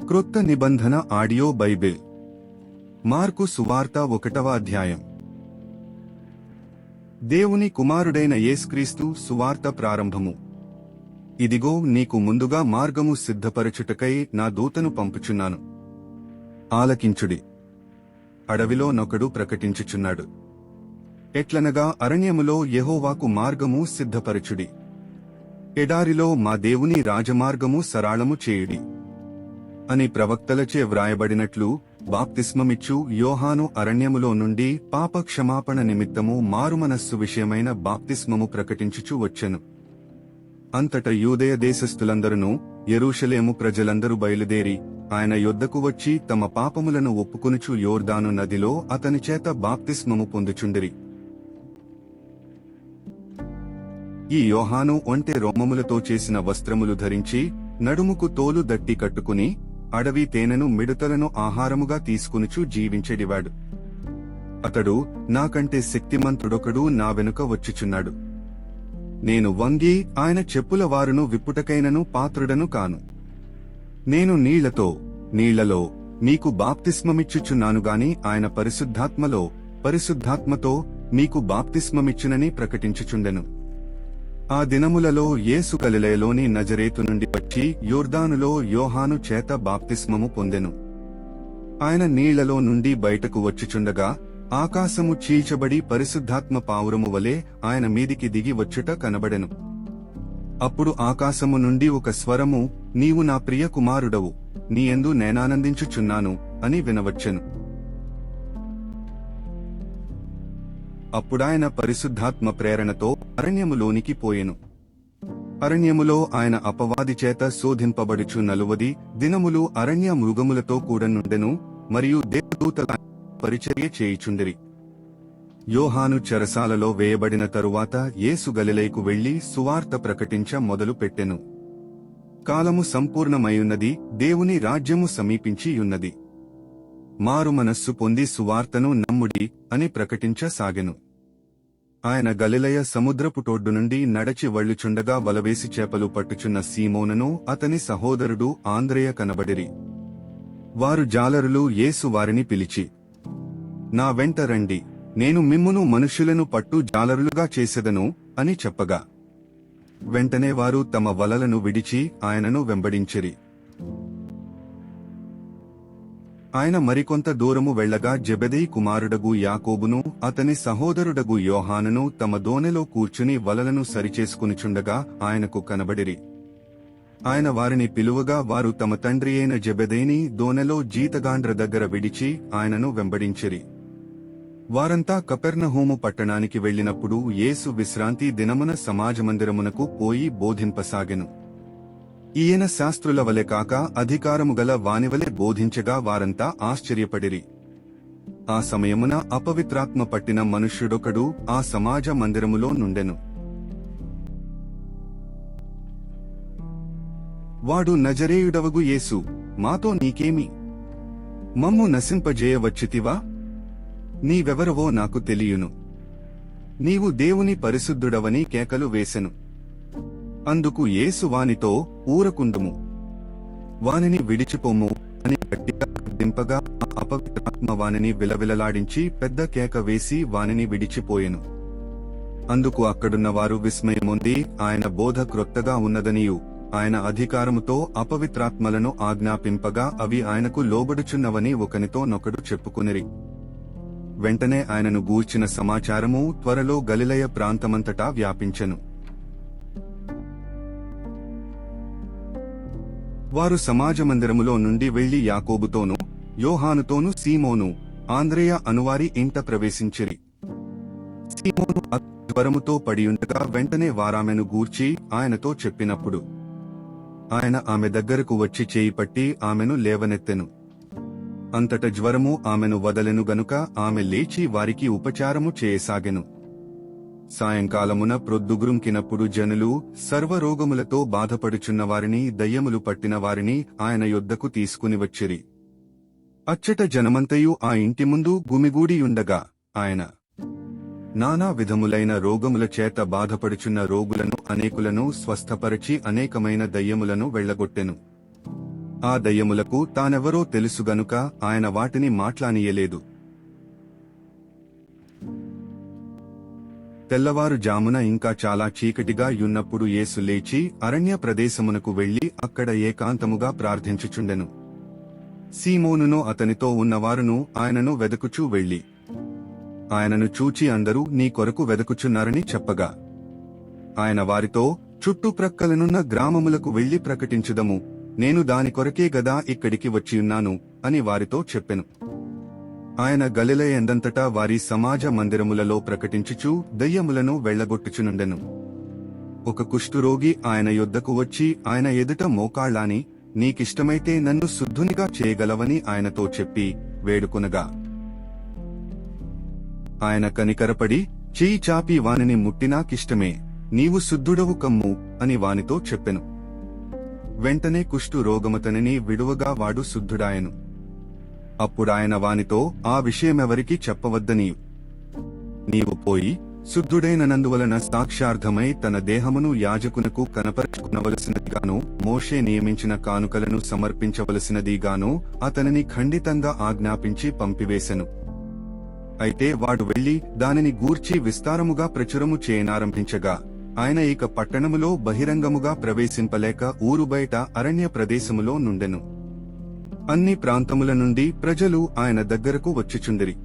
క్రొత్త నిబంధన audio Bible. Mark సువార్త ఒకటవ అధ్యాయం. దేవుని కుమారుడైన యేసుక్రీస్తు సువార్త ప్రారంభము. ఇదిగో నీకు ముందుగా మార్గము సిద్ధపరచుటకై నా దూతను పంపుచున్నాను. ఆలకించుడి. అడవిలో నొకడు ప్రకటించుచున్నాడు. ఎట్లనగా అరణ్యములో యహోవాకు మార్గము సిద్ధపరచుడి. ఎడారిలో మా దేవుని రాజమార్గము సరాళము చేయుడి. అని ప్రవక్తలచే వ్రాయబడినట్లు బాప్తిస్మమిచ్చు యోహాను అరణ్యములో నుండి పాప క్షమాపణ నిమిత్తము మారుమనస్సు విషయమైన బాప్తిస్మము ప్రకటించుచు వచ్చెను. అంతట యూదయ దేశస్థులందరూ యెరూషలేము ప్రజలందరూ బయలుదేరి ఆయన యొద్దకు వచ్చి తమ పాపములను ఒప్పుకొనుచు యోర్దాను నదిలో అతని చేత బాప్తిస్మము పొందుచుండిరి. ఈ యోహాను ఒంటె రోమములతో చేసిన వస్త్రములు ధరించి నడుముకు తోలు దట్టి కట్టుకుని అడవి తేనెను మిడతలను ఆహారముగా తీసుకునుచు జీవించెడివాడు. అతడు నాకంటే శక్తిమంతుడొకడు నా వెనుక వచ్చుచున్నాడు. నేను వంగి ఆయన చెప్పుల వారును విప్పుటకైనను పాత్రుడను కాను. నేను నీళ్ళతో నీళ్ళలో మీకు బాప్తిస్మమిచ్చుచున్నాను గాని ఆయన పరిశుద్ధాత్మలో పరిశుద్ధాత్మతో మీకు బాప్తిస్మమిచ్చునని ప్రకటించుచుండెను. ఆ దినములలో యేసు గలిలయలోని నజరేతు నుండి వచ్చి యోర్దానులో యోహాను చేత బాప్తిస్మము పొందెను. ఆయన నీళ్ళలో నుండి బయటకు వచ్చుచుండగా ఆకాశము చీల్చబడి పరిశుద్ధాత్మ పావురము వలె ఆయన మీదికి దిగి వచ్చుట కనబడెను. అప్పుడు ఆకాశము నుండి ఒక స్వరము నీవు నా ప్రియ కుమారుడవు నీ ఎందు నేనానందించుచున్నాను అని వినవచ్చెను. అప్పుడాయన పరిశుద్ధాత్మ ప్రేరణతో అరణ్యములోనికి పోయెను. అరణ్యములో ఆయన అపవాది చేత శోధింపబడుచు నలువది దినములు అరణ్య మృగములతో కూడనుండెను మరియు దేవదూతల పరిచర్య చేయుచుండిరి. యోహాను చెరసాలలో వేయబడిన తరువాత యేసు గలిలైకు వెళ్ళి సువార్త ప్రకటించ మొదలు పెట్టెను. కాలము సంపూర్ణమైయున్నది దేవుని రాజ్యము సమీపించియున్నది. మారు మనస్సు పొంది సువార్తను నమ్ముడి అని ప్రకటించసాగెను. ఆయన గలిలయ సముద్రపు టొడ్డు నుండి నడచి వళ్ళుచుండగా వలవేసి చేపలు పట్టుచున్న సీమోనను అతని సహోదరుడు ఆంద్రేయ కనబడిరి. వారు జాలరులు యేసు వారిని పిలిచి నా వెంట రండి నేను మిమ్మును మనుష్యులను పట్టు జాలరులుగా చేసెదను అని చెప్పగా వెంటనే వారు తమ వలలను విడిచి ఆయనను వెంబడించిరి. ఆయన మరికొంత దూరము వెళ్ళగా జెబెదయి కుమారుడగు యాకోబును అతని సహోదరుడగు యోహానును తమ దోనెలో కూర్చుని వలలను సరిచేసుకునిచుండగా ఆయనకు కనబడిరి. ఆయన వారిని పిలువగా వారు తమ తండ్రి అయిన జెబెదయిని దోనెలో జీతగాండ్ర దగ్గర విడిచి ఆయనను వెంబడించిరి. వారంతా కపెర్నహూము పట్టణానికి వెళ్ళినప్పుడు యేసు విశ్రాంతి దినమున సమాజమందిరమునకు పోయి బోధింపసాగెను. ఈయన శాస్త్రుల వలె కాక అధికారము గల వానివలె బోధించగా వారంతా ఆశ్చర్యపడిరి. ఆ సమయమున అపవిత్రాత్మ పట్టిన మనుష్యుడొకడు ఆ సమాజ మందిరములో నుండెను. వాడు నజరేయుడవగు యేసు మాతో నీకేమి? మమ్ము నశింపజేయవచ్చితివా? నీవెవరవో నాకు తెలియును. నీవు దేవుని పరిశుద్ధుడవని కేకలు వేసెను. అందుకు యేసు వానితో ఊరకుందుము. వానిని విడిచిపోము అని గట్టిగా దింపగా ఆ అపవిత్రాత్మ వానిని విలవిలలాడించి పెద్ద కేక వేసి వానిని విడిచిపోయెను. అందుకు అక్కడున్న వారు విస్మయముంది ఆయన బోధ క్రొత్తగా ఉన్నదనియు ఆయన అధికారముతో అపవిత్రాత్మలను ఆజ్ఞాపింపగా అవి ఆయనకు లోబడుచున్నవని ఒకనితో నొకడు చెప్పుకునిరి. వెంటనే ఆయనను గూర్చిన సమాచారము త్వరలో గలిలయ ప్రాంతమంతటా వ్యాపించెను. వారు సమాజమందిరములో నుండి వెళ్ళి యాకోబుతోనూ యోహానుతోనూ సీమోను ఆంద్రేయ అనువారి ఇంట ప్రవేశించిరి. సీమోను జ్వరముతో పడియుండగా వెంటనే వారామెను గూర్చి ఆయనతో చెప్పినప్పుడు ఆయన ఆమె దగ్గరకు వచ్చి చేయి పట్టి ఆమెను లేవనెత్తెను. అంతట జ్వరము ఆమెను వదలెను గనుక ఆమె లేచి వారికి ఉపచారము చేయసాగెను. సాయంకాలమున ప్రొద్దుగురుంకినప్పుడు జనులు సర్వరోగములతో బాధపడుచున్న వారిని దయ్యములు పట్టిన వారిని ఆయన యొద్దకు తీసుకుని వచ్చిరి. అచ్చట జనమంతయు ఆ ఇంటి ముందు గుమిగూడియుండగా ఆయన నానా విధములైన రోగముల చేత బాధపడుచున్న రోగులను అనేకులను స్వస్థపరచి అనేకమైన దయ్యములను వెళ్ళగొట్టెను ఆ దయ్యములకు తానెవరో తెలుసు గనుక ఆయన వాటిని మాట్లానియలేదు. తెల్లవారుజామున ఇంకా చాలా చీకటిగా యున్నప్పుడు యేసు లేచి అరణ్య ప్రదేశమునకు వెళ్ళి అక్కడ ఏకాంతముగా ప్రార్థించుచుండెను. సీమోనును అతనితో ఉన్నవారును ఆయనను వెదకుచూ వెళ్ళి ఆయనను చూచి అందరూ నీ కొరకు వెదకుచున్నారని చెప్పగా ఆయన వారితో చుట్టుప్రక్కలనున్న గ్రామములకు వెళ్ళి ప్రకటించుదము నేను దాని కొరకే గదా ఇక్కడికి వచ్చియున్నాను అని వారితో చెప్పెను. ఆయన గలిలయందంతటా వారి సమాజ మందిరములలో ప్రకటించుచు దయ్యములను వెళ్ళగొట్టుచునుండెను ఒక కుష్ఠురోగి ఆయన యొద్దకు వచ్చి ఆయన ఎదుట మోకాళ్ళాని నీకిష్టమైతే నన్ను శుద్ధునిగా చేయగలవని ఆయనతో చెప్పి వేడుకొనగా. ఆయన కనికరపడి చేయి చాపి వానిని ముట్టినాకిష్టమే నీవు శుద్ధుడవు కమ్ము అని వానితో చెప్పెను. వెంటనే కుష్టు రోగమతనిని విడువగా వాడు శుద్ధుడాయను. అప్పుడాయన వానితో ఆ విషయమెవరికి చెప్పవద్దని నీవు పోయి శుద్ధుడైననందువలన సాక్షార్థమై తన దేహమును యాజకునకు కనపరుచుకునవలసినదిగాను మోషే నియమించిన కానుకలను సమర్పించవలసినదిగాను అతనిని ఖండితంగా ఆజ్ఞాపించి పంపివేశెను. అయితే వాడు వెళ్ళి దానిని గూర్చి విస్తారముగా ప్రచురము చేయనారంభించగా ఆయన ఇక పట్టణములో బహిరంగముగా ప్రవేశింపలేక ఊరు బయట అరణ్య ప్రదేశములో నుండెను. అన్ని ప్రాంతముల నుండి ప్రజలు ఆయన దగ్గరకు వచ్చిచుండిరి.